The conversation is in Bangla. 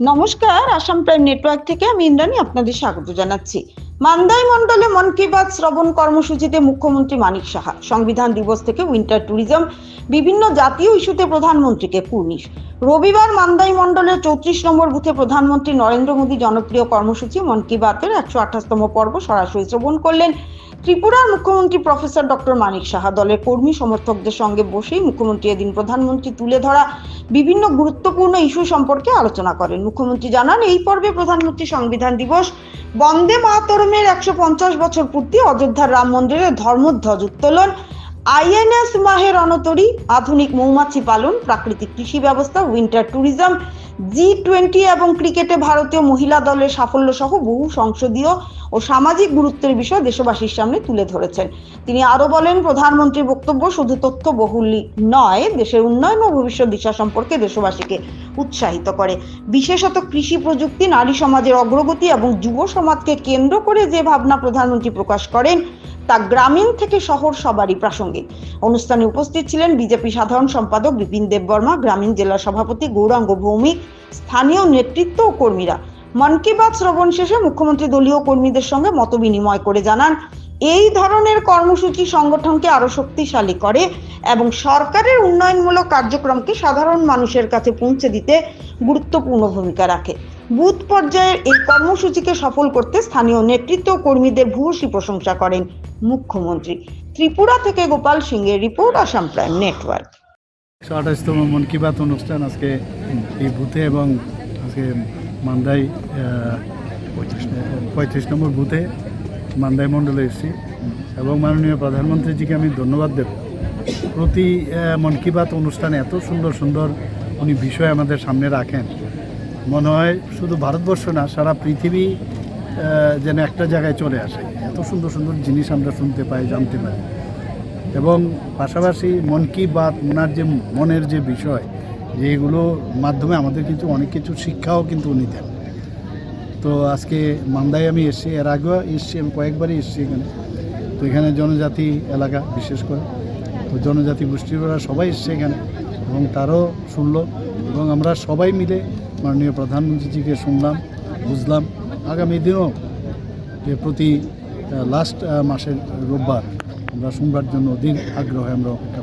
নমস্কার, আসাম প্রাইম নেটওয়ার্ক থেকে আমি ইন্দ্রাণী আপনাদের স্বাগত জানাচ্ছি। মান্দাই মণ্ডলে মন কি বাত শ্রবণ কর্মসূচিতে মুখ্যমন্ত্রী মানিক সাহা, সংবিধান দিবস থেকে উইন্টার ট্যুরিজম, বিভিন্ন জাতীয় ইস্যুতে প্রধানমন্ত্রীকে কুর্নিশ। রবিবার মান্দাই মণ্ডলের চৌত্রিশ নম্বর বুথে প্রধানমন্ত্রী নরেন্দ্র মোদী জনপ্রিয় কর্মসূচি মন কি বাতের একশো আঠাশতম পর্ব সরাসরি শ্রবণ করলেন। ত্রিপুরার মুখ্যমন্ত্রী প্রফেসর ডক্টর মানিক সাহা দলের কর্মী সমর্থকদের সঙ্গে বসেই মুখ্যমন্ত্রী এদিন প্রধানমন্ত্রী তুলে ধরা বিভিন্ন গুরুত্বপূর্ণ ইস্যু সম্পর্কে আলোচনা করেন। মুখ্যমন্ত্রী জানান, এই পর্বে প্রধানমন্ত্রী সংবিধান দিবস বন্দে মাতরমের একশো পঞ্চাশ বছর পূর্তি, অযোধ্যার রাম মন্দিরের ধর্মধ্বজ উত্তোলন আইএনএস মাহের অনতরী আধুনিক মৌমাছি পালন, প্রাকৃতিক কৃষি ব্যবস্থা উইন্টার ট্যুরিজম জি টোয়েন্টি এবং ক্রিকেটে ভারতীয় মহিলা দলের সাফল্য সহ বহু সংসদীয় ও সামাজিক গুরুত্বের বিষয় দেশবাসীর সামনে তুলে ধরেছেন। তিনি আরও বলেন, প্রধানমন্ত্রীর বক্তব্য শুধু তথ্য বহুলই নয়, দেশের উন্নয়ন ও ভবিষ্যৎ দিশা সম্পর্কে দেশবাসীকে উৎসাহিত করে। বিশেষত কৃষি প্রযুক্তি, নারী সমাজের অগ্রগতি এবং যুব সমাজকে কেন্দ্র করে যে ভাবনা প্রধানমন্ত্রী প্রকাশ করেন তা গ্রামীণ থেকে শহর সবারই প্রাসঙ্গিক। অনুষ্ঠানে উপস্থিত ছিলেন বিজেপি সাধারণ সম্পাদক বিপিন দেববর্মা গ্রামীণ জেলা সভাপতি গৌরাঙ্গ ভৌমিক, স্থানীয় নেতৃত্ব ও কর্মীরা। মন কি বাত শ্রবণ শেষে মুখ্যমন্ত্রী দলীয় কর্মীদের সঙ্গে মত বিনিময় করে জানান, এই ধরনের কর্মসূচি সংগঠনকে আরও শক্তিশালী করে এবং সরকারের উন্নয়নমূলক কার্যক্রমকে সাধারণ মানুষের কাছে পৌঁছে দিতে গুরুত্বপূর্ণ ভূমিকা রাখে। বুথ পর্যায়ের এই কর্মসূচিকে সফল করতে স্থানীয় নেতৃত্ব কর্মীদের ভূয়সী প্রশংসা করেন মুখ্যমন্ত্রী। ত্রিপুরা থেকে গোপাল সিংহের রিপোর্ট, আসাম প্রাইম নেটওয়ার্ক। আঠাশতম মন কি বাত অনুষ্ঠান আজকে এই বুথে এবং আজকে মান্দাই পঁয়ত্রিশ নম্বর বুথে মান্দাই মণ্ডলে এসেছি এবং মাননীয় প্রধানমন্ত্রীজিকে আমি ধন্যবাদ দেব। প্রতি মন কি বাত অনুষ্ঠানে এত সুন্দর সুন্দর উনি বিষয় আমাদের সামনে রাখেন। মনে হয় শুধু ভারতবর্ষ না, সারা পৃথিবী যেন একটা জায়গায় চলে আসে। এত সুন্দর সুন্দর জিনিস আমরা শুনতে পাই, জানতে পারি এবং পাশাপাশি মন কি বাত, ওনার যে মনের যে বিষয় যেগুলো মাধ্যমে আমাদের কিন্তু অনেক কিছু শিক্ষাও কিন্তু উনি দেন। তো আজকে মান্দায় আমি এসেছি, এর আগেও এসেছি, আমি কয়েকবারই এসেছি এখানে। তো এখানে জনজাতি এলাকা বিশেষ করে। তো জনজাতি গোষ্ঠীরা সবাই এসছে এখানে। এবং তারও শুনল এবং আমরা সবাই মিলে মাননীয় প্রধানমন্ত্রীজিকে শুনলাম, বুঝলাম। আগামী দিনও যে প্রতি লাস্ট মাসের রোববার আমরা শুনবার জন্য দিন আগ্রহে আমরা অপেক্ষা